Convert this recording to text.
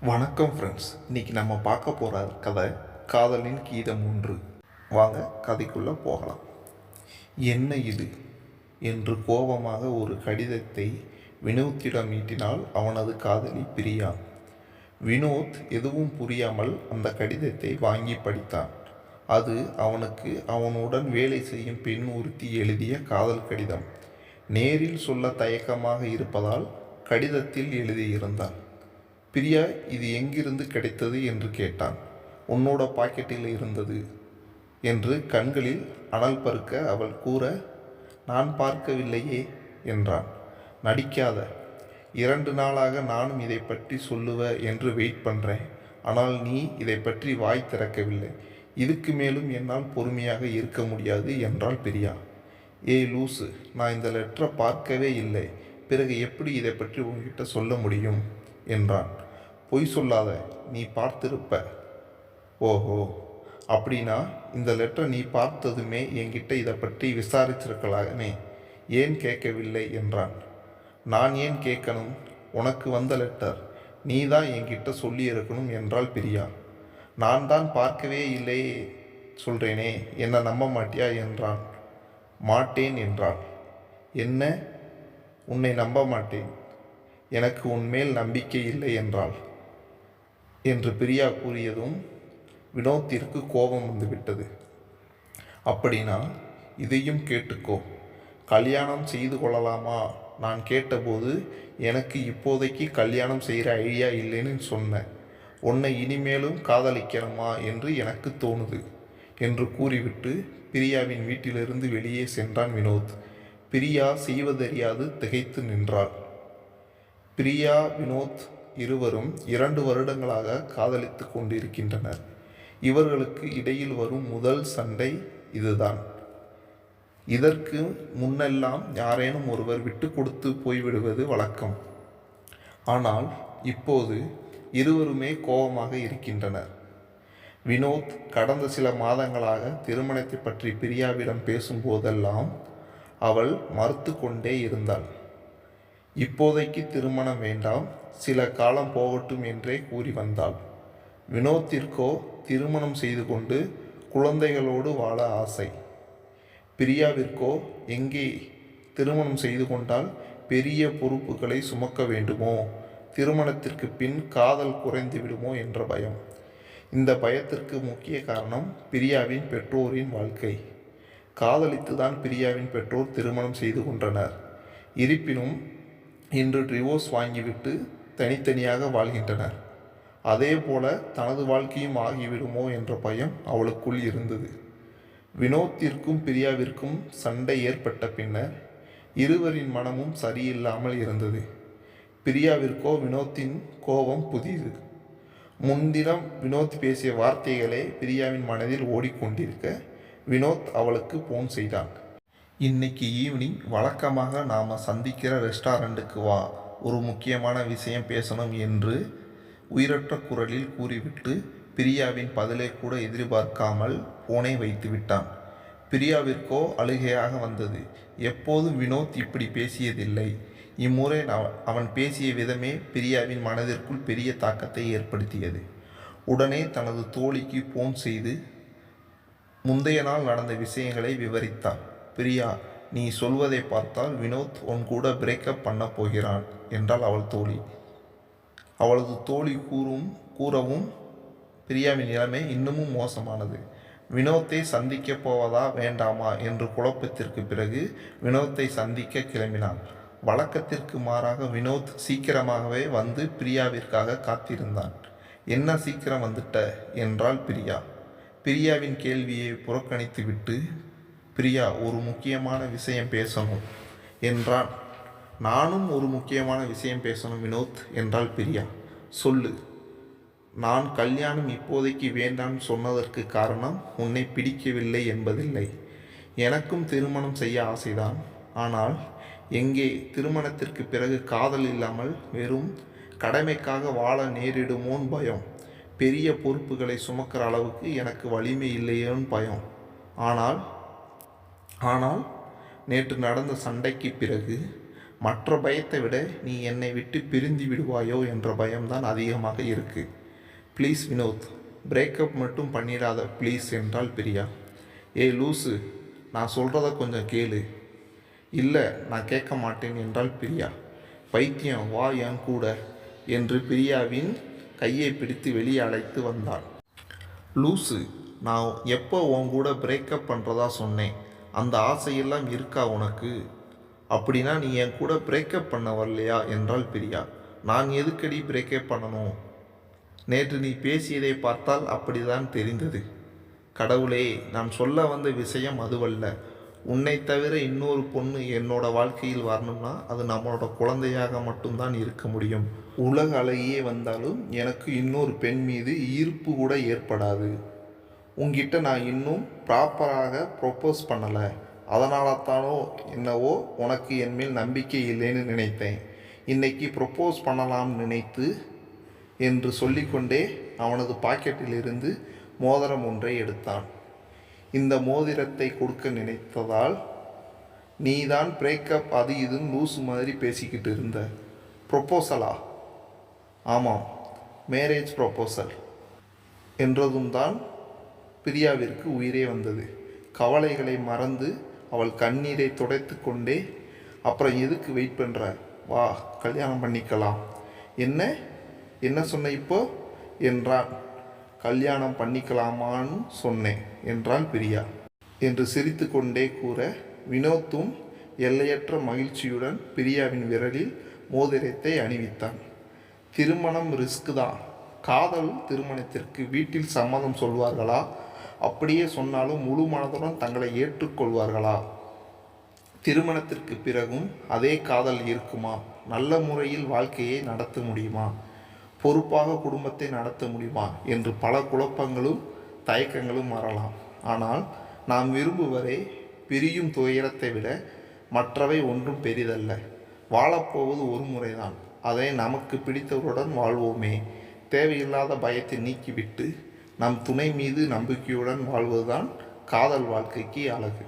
வணக்கம் ஃப்ரெண்ட்ஸ் இன்னைக்கு நம்ம பார்க்க போகிற கதை காதலின் கீதம் ஒன்று. வாங்க கதைக்குள்ளே போகலாம். என்ன இது? என்று கோபமாக ஒரு கடிதத்தை வினோத்திடம் ஈட்டினால் அவனது காதலி பிரியா. வினோத் எதுவும் புரியாமல் அந்த கடிதத்தை வாங்கி படித்தான். அது அவனுக்கு அவனுடன் வேலை செய்யும் பெண் ஒருத்தி எழுதிய காதல் கடிதம். நேரில் சொல்ல தயக்கமாக இருப்பதால் கடிதத்தில் எழுதியிருந்தான். பிரியா இது எங்கிருந்து கிடைத்தது என்று கேட்டான். உன்னோட பாக்கெட்டில் இருந்தது என்று கண்களில் அனல் பருக்க அவள் கூற நான் பார்க்கவில்லையே என்றான். நடிக்காத. இரண்டு நாளாக நானும் இதை பற்றி சொல்லுவ என்று வெயிட் பண்ணுறேன் ஆனால் நீ இதை பற்றி வாய் திறக்கவில்லை. இதுக்கு மேலும் என்னால் பொறுமையாக இருக்க முடியாது என்றாள் பிரியா. ஏய் லூசு நான் இந்த லெட்டரை பார்க்கவே இல்லை. பிறகு எப்படி இதை பற்றி உங்ககிட்ட சொல்ல முடியும்? என்றான். பொய் சொல்லாத நீ பார்த்திருப்ப. ஓஹோ அப்படின்னா இந்த லெட்டரை நீ பார்த்ததுமே என்கிட்ட இதை பற்றி விசாரிச்சிருக்கலாமே ஏன் கேட்கவில்லை என்றான். நான் ஏன் கேட்கணும்? உனக்கு வந்த லெட்டர் நீ தான் என்கிட்ட சொல்லியிருக்கணும் என்றாள் பிரியா. நான் தான் பார்க்கவே இல்லை சொல்கிறேனே என்னை நம்ப மாட்டியா என்றான். மாட்டேன் என்றாள். என்ன? உன்னை நம்ப மாட்டேன். எனக்கு உன்மேல் நம்பிக்கை இல்லை என்றாள். என்று பிரியா கூறியதும் வினோத்திற்கு கோபம் வந்துவிட்டது. அப்படின்னா இதையும் கேட்டுக்கோ. கல்யாணம் செய்து கொள்ளலாமா? நான் கேட்டபோது எனக்கு இப்போதைக்கு கல்யாணம் செய்கிற ஐடியா இல்லைன்னு சொன்னேன் உன்னை இனிமேலும் காதலிக்கணுமா என்று எனக்கு தோணுது என்று கூறிவிட்டு பிரியாவின் வீட்டிலிருந்து வெளியே சென்றான் வினோத். பிரியா செய்வதறியாது திகைத்து நின்றாள். பிரியா வினோத் இருவரும் இரண்டு வருடங்களாக காதலித்து கொண்டிருக்கின்றனர். இவர்களுக்கு இடையில் வரும் முதல் சண்டை இதுதான். இதற்கு முன்னெல்லாம் யாரேனும் ஒருவர் விட்டு கொடுத்து போய்விடுவது வழக்கம். ஆனால் இப்போது இருவருமே கோபமாக இருக்கின்றனர். வினோத் கடந்த சில மாதங்களாக திருமணத்தை பற்றி பிரியாவிடம் பேசும்போதெல்லாம் அவள் மறுத்து கொண்டே இருந்தாள். இப்போதைக்கு திருமணம் வேண்டாம் சில காலம் போகட்டும் என்றே கூறி வந்தாள். வினோத்திற்கோ திருமணம் செய்து கொண்டு குழந்தைகளோடு வாழ ஆசை. பிரியாவிற்கோ எங்கே திருமணம் செய்து கொண்டால் பெரிய பொறுப்புகளை சுமக்க வேண்டுமோ? திருமணத்திற்கு பின் காதல் குறைந்து விடுமோ என்ற பயம். இந்த பயத்திற்கு முக்கிய காரணம் பிரியாவின் பெற்றோரின் வாழ்க்கை. காதலித்துதான் பிரியாவின் பெற்றோர் திருமணம் செய்து கொண்டனர். இருப்பினும் இன்று டிவோர்ஸ் வாங்கிவிட்டு தனித்தனியாக வாழ்கின்றனர். அதே போல தனது வாழ்க்கையும் ஆகிவிடுமோ என்ற பயம் அவளுக்குள் இருந்தது. வினோத்திற்கும் பிரியாவிற்கும் சண்டை ஏற்பட்ட பின்னர் இருவரின் மனமும் சரியில்லாமல் இருந்தது. பிரியாவிற்கோ வினோத்தின் கோபம் புதியது முன்தினம் வினோத் பேசிய வார்த்தைகளே பிரியாவின் மனதில் ஓடிக்கொண்டிருக்க வினோத் அவளுக்கு போன் செய்தான். இன்னைக்கு ஈவினிங் வழக்கமாக நாம் சந்திக்கிற ரெஸ்டாரண்ட்டுக்கு வா. ஒரு முக்கியமான விஷயம் பேசணும் என்று உயிரற்ற குரலில் கூறிவிட்டு பிரியாவின் பதிலை கூட எதிர்பார்க்காமல் போனை வைத்து விட்டான். பிரியாவிற்கோ அழுகையாக வந்தது. எப்போதும் வினோத் இப்படி பேசியதில்லை. இம்முறை அவன் பேசிய விதமே பிரியாவின் மனதிற்குள் பெரிய தாக்கத்தை ஏற்படுத்தியது. உடனே தனது தோழிக்கு போன் செய்து முந்தைய நாள் நடந்த விஷயங்களை விவரித்தான். பிரியா நீ சொல்வதை பார்த்தால் வினோத் உன் கூட பிரேக்கப் பண்ண போகிறான் என்றாள் அவள் தோழி. அவளது தோழி கூறும் கூறவும் பிரியாவின் நிலைமை இன்னமும் மோசமானது. வினோத்தை சந்திக்க போவதா வேண்டாமா என்று குழப்பத்திற்கு பிறகு வினோத்தை சந்திக்க கிளம்பினான். வழக்கத்திற்கு மாறாக வினோத் சீக்கிரமாகவே வந்து பிரியாவிற்காக காத்திருந்தான். என்ன சீக்கிரம் வந்துட்ட? என்றாள் பிரியா. பிரியாவின் கேள்வியை புறக்கணித்துவிட்டு பிரியா ஒரு முக்கியமான விஷயம் பேசணும் என்றான். நானும் ஒரு முக்கியமான விஷயம் பேசணும் வினோத் என்றாள் பிரியா. சொல்லு. நான் கல்யாணம் இப்போதைக்கு வேண்டாம் சொன்னதற்கு காரணம் உன்னை பிடிக்கவில்லை என்பதில்லை. எனக்கும் திருமணம் செய்ய ஆசைதான். ஆனால் எங்கே திருமணத்திற்கு பிறகு காதல் இல்லாமல் வெறும் கடமைக்காக வாழ நேரிடுமோன்னு பயம். பெரிய பொறுப்புகளை சுமக்கிற அளவுக்கு எனக்கு வலிமை இல்லையோன்னு பயம். ஆனால் ஆனால் நேற்று நடந்த சண்டைக்கு பிறகு மற்ற பயத்தை விட நீ என்னை விட்டு பிரிந்து விடுவாயோ என்ற பயம்தான் அதிகமாக இருக்குது ப்ளீஸ் வினோத் பிரேக்கப் மட்டும் பண்ணிடாத ப்ளீஸ் என்றால் பிரியா. ஏய் லூசு நான் சொல்கிறத கொஞ்சம் கேளு. இல்லை நான் கேட்க மாட்டேன் என்றால் பிரியா. பைத்தியம் வா என் கூட என்று பிரியாவின் கையை பிடித்து வெளியே அழைத்து வந்தாள். லூசு நான் எப்போ உன் கூட பிரேக்கப் பண்ணுறதா சொன்னேன்? அந்த ஆசையெல்லாம் இருக்கா உனக்கு? அப்படின்னா நீ என் கூட பிரேக்கப் பண்ண வரலையா என்றால் பிரியா. நான் எதுக்கடி பிரேக்கப் பண்ணணும்? நேற்று நீ பேசியதை பார்த்தால் அப்படிதான் தெரிந்தது. கடவுளே நான் சொல்ல வந்த விஷயம் அதுவல்ல. உன்னை தவிர இன்னொரு பொண்ணு என்னோட வாழ்க்கையில் வரணும்னா அது நம்மளோட குழந்தையாக மட்டும்தான் இருக்க முடியும். உலக அழகியே வந்தாலும் எனக்கு இன்னொரு பெண் மீது ஈர்ப்பு கூட ஏற்படாது. உங்ககிட்ட நான் இன்னும் ப்ராப்பராக ப்ரொப்போஸ் பண்ணலை. அதனால தானோ என்னவோ உனக்கு என் மேல் நம்பிக்கை இல்லைன்னு நினைத்தேன். இன்னைக்கு ப்ரொப்போஸ் பண்ணலாம்னு நினைத்து என்று சொல்லிக்கொண்டே அவனது பாக்கெட்டிலிருந்து மோதிரம் ஒன்றை எடுத்தான். இந்த மோதிரத்தை கொடுக்க நினைத்ததால் நீதான் பிரேக்கப் அது இதுன்னு லூசு மாதிரி பேசிக்கிட்டு இருந்த. ப்ரொப்போசலா ஆமாம் மேரேஜ் ப்ரொப்போசல் என்றதும் தான் பிரியாவிற்கு உயிரே வந்தது. கவலைகளை மறந்து அவள் கண்ணீரை துடைத்து கொண்டே அப்புறம் எதுக்கு வெயிட் பண்ணுற வா கல்யாணம் பண்ணிக்கலாம். என்ன? என்ன சொன்ன இப்போ? என்றான். கல்யாணம் பண்ணிக்கலாமான்னு சொன்னேன் என்றாள் பிரியா. என்று சிரித்து கொண்டே கூற வினோத்தும் எல்லையற்ற மகிழ்ச்சியுடன் பிரியாவின் விரலில் மோதிரத்தை அணிவித்தான். திருமணம் ரிஸ்க் தான். காதல் திருமணத்திற்கு வீட்டில் சம்மதம் சொல்வார்களா? அப்படியே சொன்னாலும் முழு மனதுடன் தங்களை ஏற்றுக்கொள்வார்களா? திருமணத்திற்கு பிறகும் அதே காதல் இருக்குமா? நல்ல முறையில் வாழ்க்கையை நடத்த முடியுமா? பொறுப்பாக குடும்பத்தை நடத்த முடியுமா? என்று பல குழப்பங்களும் தயக்கங்களும் வரலாம். ஆனால் நாம் விரும்புவரை பிரியும் துயரத்தை விட மற்றவை ஒன்றும் பெரிதல்ல. வாழப்போவது ஒரு முறைதான். அதை நமக்கு பிடித்தவருடன் வாழ்வோமே. தேவையில்லாத பயத்தை நீக்கிவிட்டு நம் துணை மீது நம்பிக்கையுடன் வாழ்வதுதான் காதல் வாழ்க்கைக்கு அழகு.